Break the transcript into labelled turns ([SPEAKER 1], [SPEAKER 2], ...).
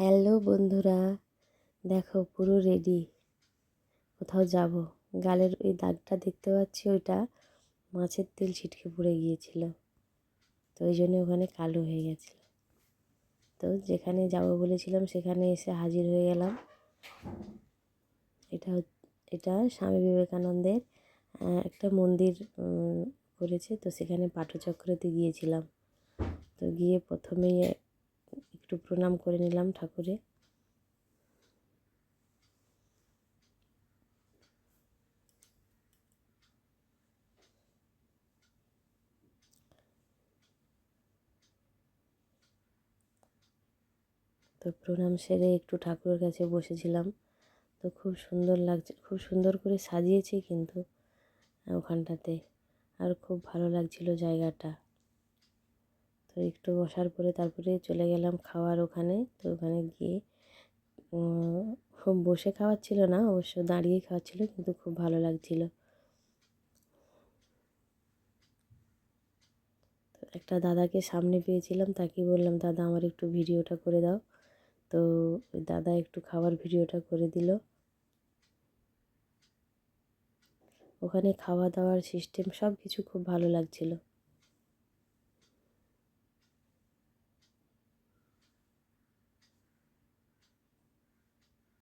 [SPEAKER 1] Hello বন্ধুরা, দেখো পুরো রেডি কোথাও যাব? গালের ওই দাগটা দেখতে পাচ্ছি, ওইটা মাছের তেল ছিটকে পড়ে গিয়েছিল। তো ওই জন্য ওখানে কালো হয়ে গেছিল। তো যেখানে যাব বলেছিলাম, সেখানে এসে হাজির হয়ে গেলাম। এটা এটা স্বামী বিবেকানন্দের একটা মন্দির করেছে তো সেখানে পাঠচক্রতে গিয়েছিলাম। তো গিয়ে প্রথমেই একটু প্রণাম করে নিলাম ঠাকুরে। তো প্রণাম সেরে একটু ঠাকুরের কাছে বসেছিলাম। তো খুব সুন্দর লাগছে, খুব সুন্দর করে সাজিয়েছে কিন্তু ওখানটাতে। আর খুব ভালো লাগছিল জায়গাটা। তো একটু বসার পরে তারপরে চলে গেলাম খাওয়ার ওখানে। তো ওখানে গিয়ে খুব বসে খাওয়াচ্ছিল না, অবশ্য দাঁড়িয়ে খাওয়াচ্ছিল কিন্তু খুব ভালো লাগছিল। একটা দাদাকে সামনে পেয়েছিলাম তাকে বললাম, দাদা, আমার একটু ভিডিওটা করে দাও। তো দাদা একটু খাবার ভিডিওটা করে দিল। ওখানে খাওয়া দাওয়ার সিস্টেম সব কিছু খুব ভালো লাগছিল।